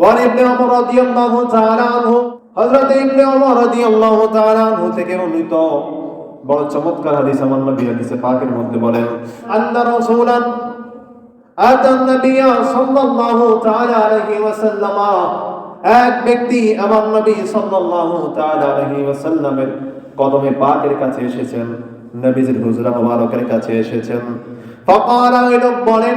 One ইবনে ওমর রাদিয়াল্লাহু তাআলা আনহু, হযরত ইবনে ওমর রাদিয়াল্লাহু তাআলা আনহু থেকে বড় চমৎকার হাদিস আমার নবী হাদিসে পাকের মধ্যে বলেন, আন্না রাসূলান আতান নবিয়া সাল্লাল্লাহু তাআলা আলাইহি ওয়াসাল্লাম এক ব্যক্তি আমার নবী সাল্লাল্লাহু তাআলা আলাইহি ওয়াসাল্লামের কদমে পাকের কাছে এসেছেন, নবীজির হুজরা মুবারকের কাছে এসেছেন। ফাকালা ওই বলেন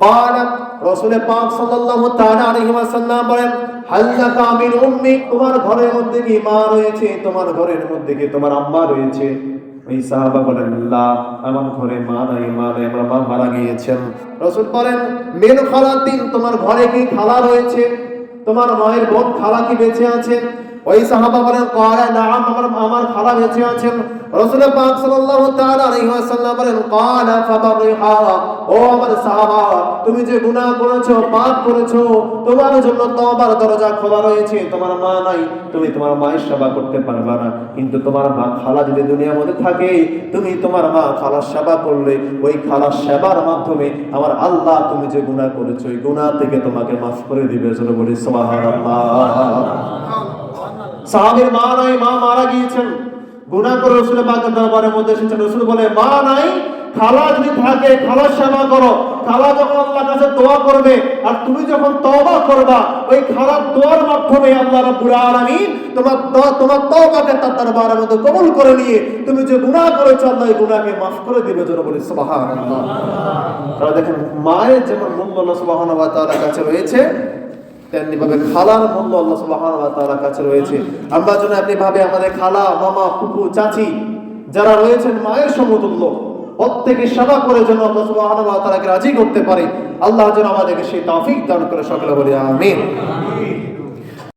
قال رسول পাক সাল্লাল্লাহু তাআলা আলাইহি ওয়াসাল্লাম বলেন হাল্লাকা মিন উম্মি তোমার ঘরের মধ্যে কি মা রয়েছে তোমার ঘরের মধ্যে কি তোমার আম্মা রয়েছে ওই সাহাবা বলেন আল্লাহ আমার ঘরে মা নাই মা নাই আমার মা মারা গিয়েছেন রসুল বলেন মেন খালাতিন তোমার ঘরে কি খালা রয়েছে তোমার মায়ের বোন খালা কি বেঁচে আছে ওই সাহাবা বলেন কালা নাম আমার আমার খালা বেঁচে আছেন। রাসূল পাক সাল্লাল্লাহু তাআলা আলাইহি ওয়াসাল্লাম বলেন কালা ফাবারিহা ও আমার সাহাবা, তুমি যে গুনাহ করেছ, পাপ করেছ, তোমার জন্য তওবার দরজা খোলা রয়েছে। তোমার মা নাই, তুমি তোমার মায়ের সেবা করতে পারবে না। কিন্তু তোমার মা খালা যদি দুনিয়ার মধ্যে থাকে, তুমি তোমার মা খালার সেবা করলে, ওই খালার সেবার মাধ্যমে আমার আল্লাহ তুমি যে গুনাহ করেছ, ওই গুনাহ থেকে তোমাকে মাফ করে দিবে। বলি, সুবহানাল্লাহ। সাহাবের মা নাই, মা মারা গিয়েছেন। গুনাহ করে রসুলের পাকের দরবারের মধ্যে এসেছেন। রসুল বলে, মা নাই, খালা যদি থাকে খালার সেবা করো। খালা যখন আল্লাহর কাছে দোয়া করবে, আর তুমি যখন তওবা করবা, ওই খালার দোয়ার মাধ্যমে আল্লাহ রাব্বুল আলামিন তোমার তোমার তওবাকে তার দরবারের মধ্যে কবুল করে নিয়ে, তুমি যে গুনাহ করেছ, আল্লাহ এই গুনাহকে মাফ করে দিবে যেন বলি, সুবহানাল্লাহ। তাহলে দেখেন, মায়ের যেমন মূল্য আল্লাহ সুবহানাহু ওয়া তাআলার কাছে রয়েছে আল্লাহ কাছে রয়েছে। যেন আপনি ভাবে আমাদের খালা, মামা চাচি যারা রয়েছেন মায়ের প্রত্যেকে করে যেন রাজি করতে পারে। আমাদেরকে সেই তাফিক দান করে সকলে বলি, আমিন।